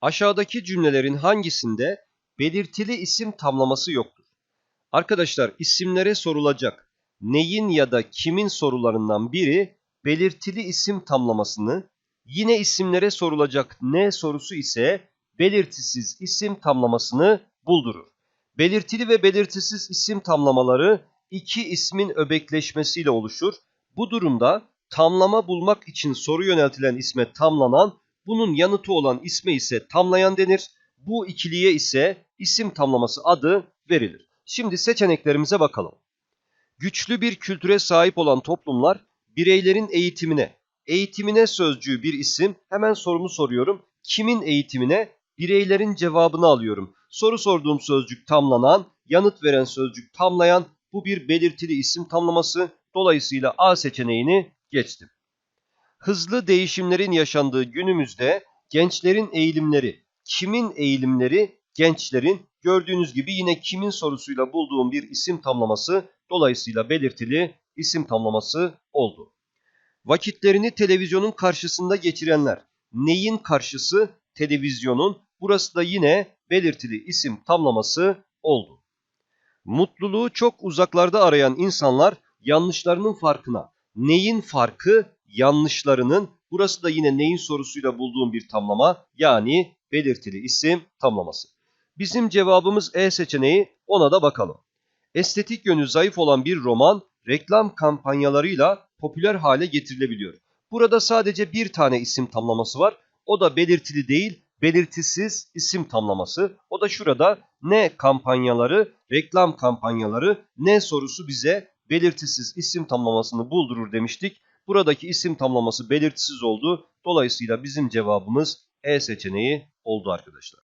Aşağıdaki cümlelerin hangisinde belirtili isim tamlaması yoktur? Arkadaşlar isimlere sorulacak neyin ya da kimin sorularından biri belirtili isim tamlamasını, yine isimlere sorulacak ne sorusu ise belirtisiz isim tamlamasını buldurur. Belirtili ve belirtisiz isim tamlamaları iki ismin öbekleşmesiyle oluşur. Bu durumda tamlama bulmak için soru yöneltilen isme tamlanan, bunun yanıtı olan isme ise tamlayan denir. Bu ikiliye ise isim tamlaması adı verilir. Şimdi seçeneklerimize bakalım. Güçlü bir kültüre sahip olan toplumlar bireylerin eğitimine, eğitimine sözcüğü bir isim. Hemen sorumu soruyorum. Kimin eğitimine? Bireylerin cevabını alıyorum. Soru sorduğum sözcük tamlanan, yanıt veren sözcük tamlayan. Bu bir belirtili isim tamlaması. Dolayısıyla A seçeneğini geçtim. Hızlı değişimlerin yaşandığı günümüzde gençlerin eğilimleri, kimin eğilimleri? Gençlerin. Gördüğünüz gibi yine kimin sorusuyla bulduğum bir isim tamlaması dolayısıyla belirtili isim tamlaması oldu. Vakitlerini televizyonun karşısında geçirenler. Neyin karşısı? Televizyonun. Burası da yine belirtili isim tamlaması oldu. Mutluluğu çok uzaklarda arayan insanlar yanlışlarının farkına. Neyin farkı? Yanlışlarının. Burası da yine neyin sorusuyla bulduğum bir tamlama yani belirtili isim tamlaması. Bizim cevabımız E seçeneği ona da bakalım. Estetik yönü zayıf olan bir roman reklam kampanyalarıyla popüler hale getirilebiliyor. Burada sadece bir tane isim tamlaması var. O da belirtili değil, belirtisiz isim tamlaması. O da şurada ne kampanyaları, reklam kampanyaları, ne sorusu bize belirtisiz isim tamlamasını buldurur demiştik. Buradaki isim tamlaması belirtisiz oldu. Dolayısıyla bizim cevabımız E seçeneği oldu arkadaşlar.